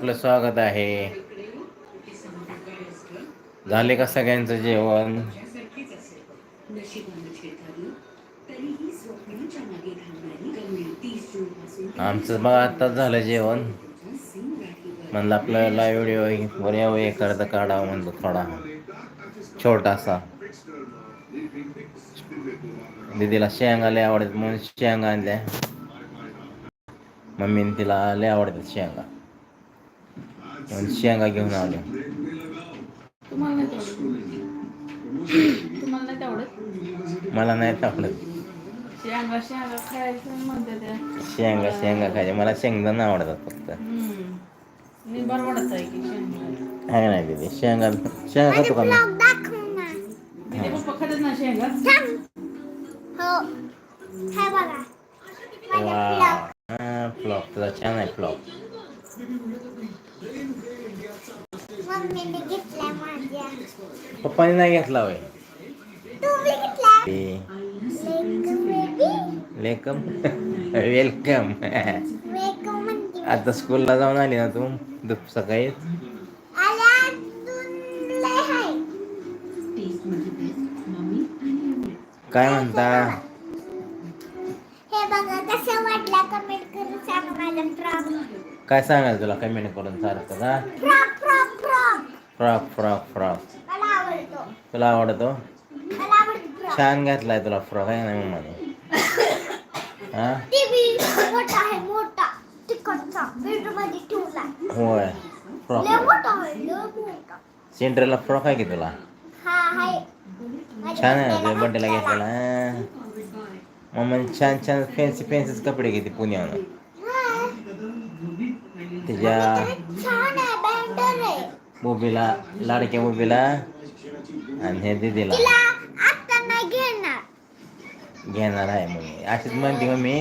आपलं स्वागत आहे. झाले का सगळ्यांचं जेवण? आमचं बघा आत्ताच झालं जेवण. म्हणलं आपलं लाईव्ह व्हिडिओ वर यावं एखादा काढावं म्हणलं थोडा. छोटासा. दीदीला शेंगा लय आवडत म्हणून शेंगा आणल्या. मम्मीने तिला लय आवडतात शेंगा. म्हणून शेंगा घेऊन आलो. तुम्हाला नाही तेवढं तुम्हाला नाही तेवढं मला नाही आवडत शेंगा शेंगा खायचं म्हणते त्या शेंगा शेंगा मला शेंगदाणा आवडतात फक्त. हम्म. मी बरवडत आहे की शेंगा. आहे नाही दीदी? शेंगा शेंगा खातो का मी? तिथे पप्पा खातच ना शेंगा? वा. फ्लॉप. तुझा छान आहे फ्लॉप. पप्पाने नाही घेतला बेबी वेलकम वेलकम आता स्कूलला जाऊन आली ना तू? सकाळी? काय म्हणता? काय सांगाल तुला? कमेंट करून सारखं का फ्रॉक फ्रॉक फ्रॉक. तुला आवडतो? छान घातलाय तुला फ्रॉक आहे ना मम्माने? हा? ठेवला होय फ्रॉक. सेंटरला फ्रॉक आहे की तुला? हा छान आहे तुझ्या बड्डेला घातलेला. मम्माने छान छान फॅन्सी फॅन्सीच कपडे घेते पुण्याहून. हा. तिच्या मुबीला लाडक्या आणि हे दिदीला घेणार आहे मम्मी अशीच म्हणते मम्मी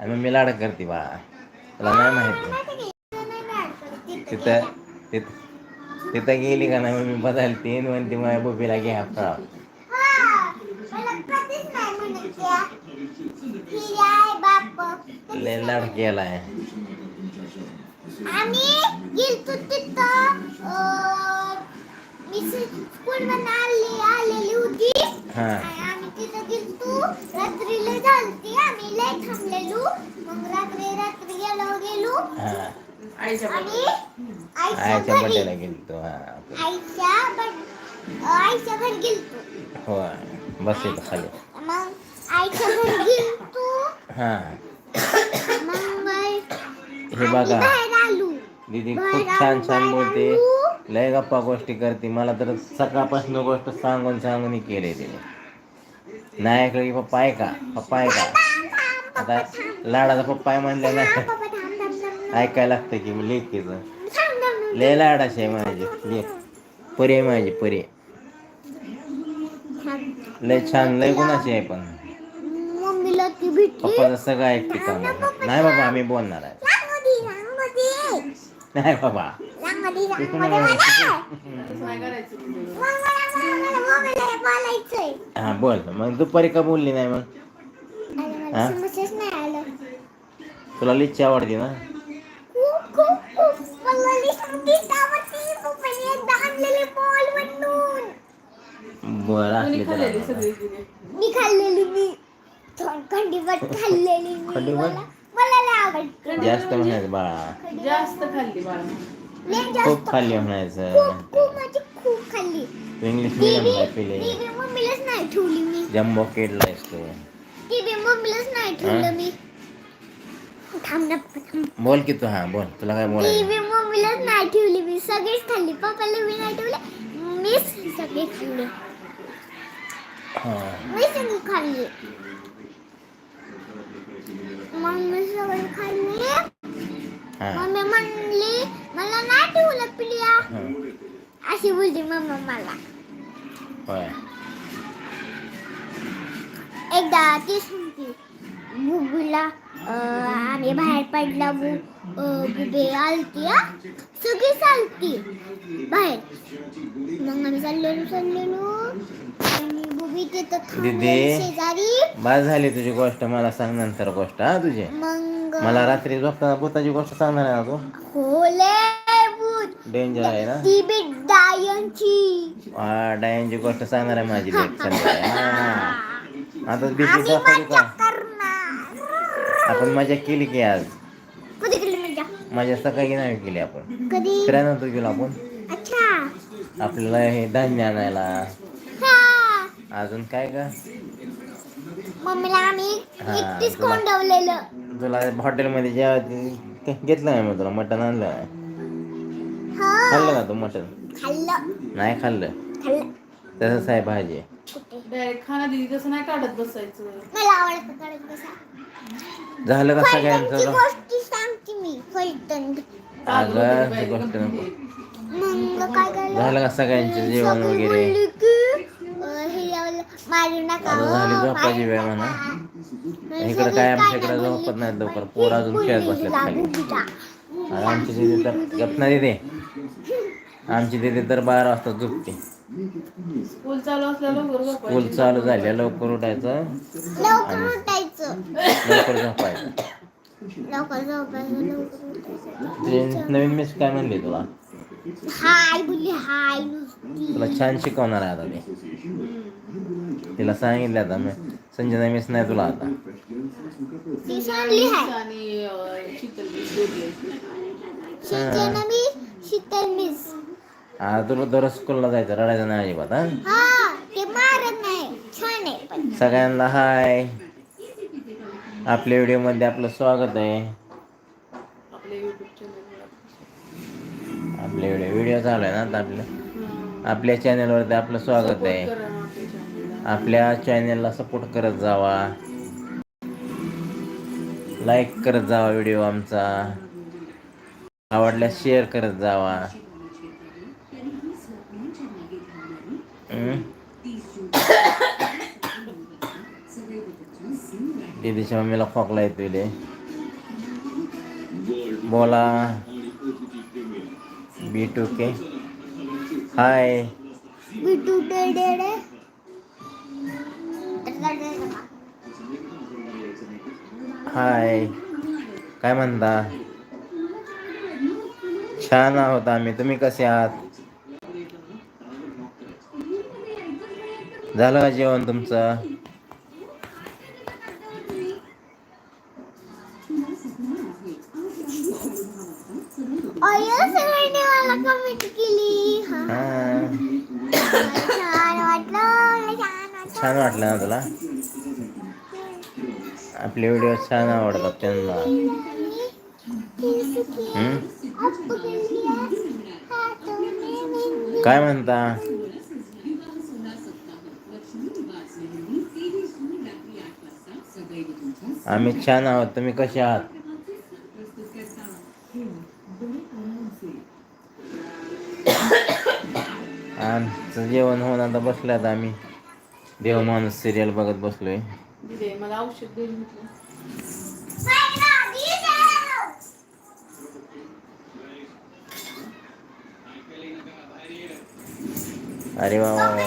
आणि मम्मी लाड करते बा तुला नाही माहिती तिथं तिथं तिथं गेली का नाही मम्मी बदलते आणि म्हणते माझ्या बुबीला घ्या फ्रॉक लय लाड केलाय हा. आम्ही तिथं गेलतो रात्री लय झालती आम्ही लय थांबलेलो मग रात्री रात्री गेलो गेलो. हा. आईच्या आणि आईच्या आईच्या घरी. बड्डेला गेलतो हा. आईच्या बड आईच्या घरी गेलतो. होय. बस इथं खाली. मग आईच्या घरी गेलतो. हा. मग हे बघा. आम्ही बाहेर आलो. दीदी खूप छान छान बोलते लय गप्पा गोष्टी करते. मला तर सकाळपासून गोष्ट सांगून सांगून केले तिने. नाही ऐकलं की पप्पा आहे का पप्पा आहे का आता लाडाचा पप्पा आहे म्हणलं थांब ऐकायला लागतं की थांब थांब. लय लाडाची आहे माझी लेक परी आहे माझी परी. लय छान लय गुणाची आहे पण. पप्पाचं सगळं ऐकते का? नाही बाबा आम्ही बोलणार आहे. नाही बाबा. हा बोल. मग दुपारी का बोलली नाही मग? अरे हा? मला समजच नाही आलं. तुला लिच्ची आवडते ना? बरं असली मी खाल्लेली मी? मला आवडते. जास्त म्हणायचं बाळा. जास्त खाल्ली बाळा. खूप खाल्ली म्हणायचं खूप खाल्ली तू इंग्लिश पिले मम्मीलाच नाही ठेवली मी जम्बो केडला तू मम्मीलाच नाही ठेवलं मी थांब ना थांब बोल की तू हा बोल तुला काय बोलायचं टीव्ही मम्मीलाच नाही ठेवली मी सगळीच खाल्ली पप्पाला मी नाही ठेवले मीच सगळी खाल्ली हा. मी सगळी खाल्ली मम्मी सगळी खाल्ली मम्मी म्हणली मला नाही ठेवलं प्रिया हा. अशी बोलली मम्मा मला. होय. एकदा ती सांगते बुबीला आम्ही बाहेर पडला बु बुबी आलती हा. सगळी चालती बाहेर. मग आम्ही चाललेलो चाललेलो. आणि बुबी तिथं थांबलेली दीदी. शेजारी. बस झाली तुझी गोष्ट मला सांग नंतर गोष्ट हा तुझी. मग मला रात्री झोपताना भूताची गोष्ट सांगणार आहे ना तू? डेंजर आहे ना? ती बी डायनची. हा डायनची गोष्ट सांगणार आहे माझी लेट संध्याकाळी. आता भीती दाखवली का? आपण मजा केली की आज? कधी केली मजा? मजा सकाळी नाही केली आपण. कधी? फिरायला गेलो आपण. अच्छा. आपल्याला हे धान्य आणायला. हा. अजून काय का मम्मीला आम्ही हा, एकटीच तुला- कोंडवलेलं. तुला हॉटेलमध्ये जेव्हा घेतलं नाही मग तुला मटण आणलं नाही. हा. खाल्लं का तू मटण? खाल्लं. नाही खाल्लं? खाल्लं. तसंच आहे भाजी. कुठे? डायरेक्ट खाना दिली तसं नाही काढत बसायचं. मला आवडतं बसा. झालं का फलटणची सगळ्यांचं गोष्टी सांगते मी फलटण अगं ती गोष्ट नको. मग काय झालं? का सगळ्यांचं जेवण सगळी वगैरे? बोलली. आता हो, झाली मारू झोपायची वेळ. म्हणा. मग इकडं काय आमच्या काय इकडं नाही झोपत नाहीत बोलली. लवकर. पोरं अजून खेळत बसलेत जा, खाली. आमची दिदी तर गप नाही दे आमची दिदी तर बारा वाजता झोपते स्कूल चालू असल्या लवकर झोपायचं. स्कूल चालू झाल्या लवकर उठायचं लवकर उठायचं लवकर झोपायचं नवीन मिस काय म्हणली तुला हाय बोलली हाय नुसती तुला छान शिकवणार आहे आता मी तिला सांगितलं आता मी. संजना मिस नाही तुला आता. ती सांगली हाय आणि अं, शीतल बीस दोघी आहेत. शिकले मी शीतल मिस. आता तुला दररोज स्कूलला जायचं रडायचं नाही अजिबात हा? हा ते मारत नाही. छान आहे पण. सगळ्यांना हाय. आपल्या व्हिडिओमध्ये आपलं स्वागत आहे. आपल्या युट्यूब चॅनलवर आपले व्हिडिओ व्हिडिओ चालू आहे ना आता आपलं. आपल्या चॅनलवरती आपलं स्वागत आहे. आपल्या चॅनलला सपोर्ट करत जावा. लाईक करत जावा व्हिडिओ आमचा. आवडल्यास शेअर करत जावा. दिदीच्या मम्मीला खोकला येतो इथे बोला. B two K hi hi. काय म्हणता? छान आहोत आम्ही. तुम्ही कसे आहात? झालं का जेवण तुमचं? छान वाटलं ना तुला? आपले व्हिडिओ छान आवडतात त्यांना. काय म्हणता? आम्ही छान आहोत. तुम्ही कसे आहात? आमचं जेवण होऊन आता बसल्यात आम्ही. देव माणूस सिरियल बघत बसलोय. दिदे मला औषध देऊन म्हटलं. अरे वा वा वा.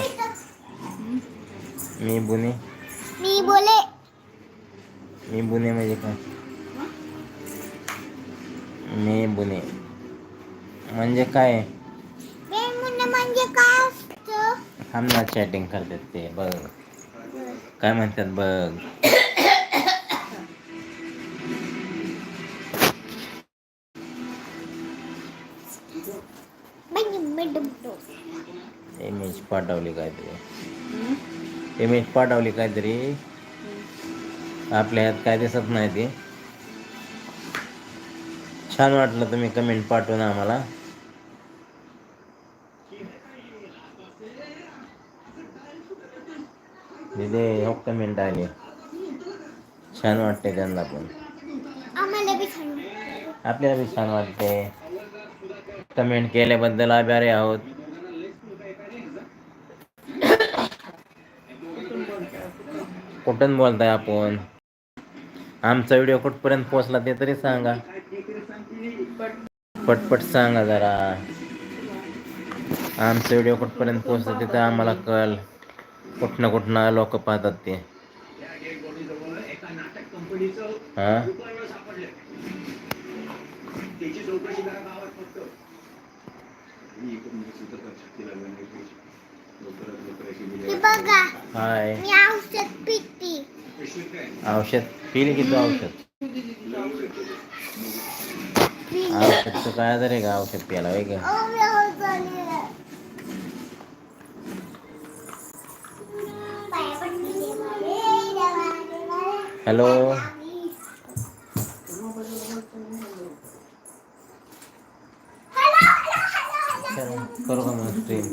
मी बुने. मी बोले. मी बुने म्हणजे काय? मी बुने. म्हणजे काय? म्हणजे काय असतं? आमना चॅटिंग करतात ते बघ. काय म्हणतात बघ. इमेज पाठवली काहीतरी. इमेज पाठवली काहीतरी. आपल्या ह्यात काय दिसत नाही ते. छान वाटलं तुम्ही कमेंट पाठवून आम्हाला. दिदे हो कमेंट आली. छान वाटते त्यांना पण. आपल्याला बी छान वाटते. कमेंट केल्याबद्दल आभारी आहोत. कुठून बोलताय आपण? आमचा व्हिडिओ कुठपर्यंत पोहोचला ते तरी सांगा. पटपट सांगा जरा. आमचा व्हिडिओ कुठपर्यंत पोहोचला ते तर आम्हाला कळ कुठनं कुठनं लोक पाहतात ते. हा? हे हाय. औषध पिती. औषध? पिली की तू औषध? औषधचं काय आहे का? औषध प्यायला होय हॅलो करू का मग स्ट्रीम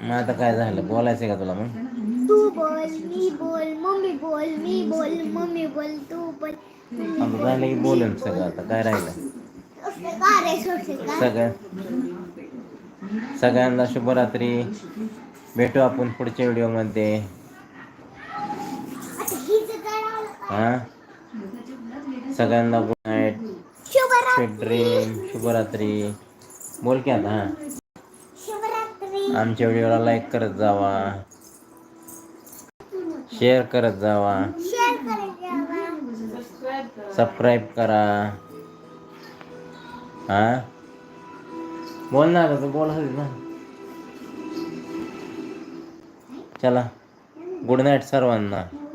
मग आता काय झालं? बोलायचं का तुला मग? तू बोल मी बोल मम्मी बोल मी बोल मम्मी बोल तू बोल आता झालं की बोलेन सगळं आता काय राहिलं? सगळ्या सगळ्यांना शुभरात्री. भेटू आपण पुढच्या व्हिडिओमध्ये आता हिचं काय राहिलं? हा? सगळ्यांना गुड नाईट. स्वीट ड्रीम शुभरात्री. बोल की आता हा. आमच्या व्हिडिओला लाईक करत जावा. शेअर करत जावा. सबस्क्राईब करा. हा? बोल ना तू बोल हवी ना. चला. गुड नाईट सर्वांना.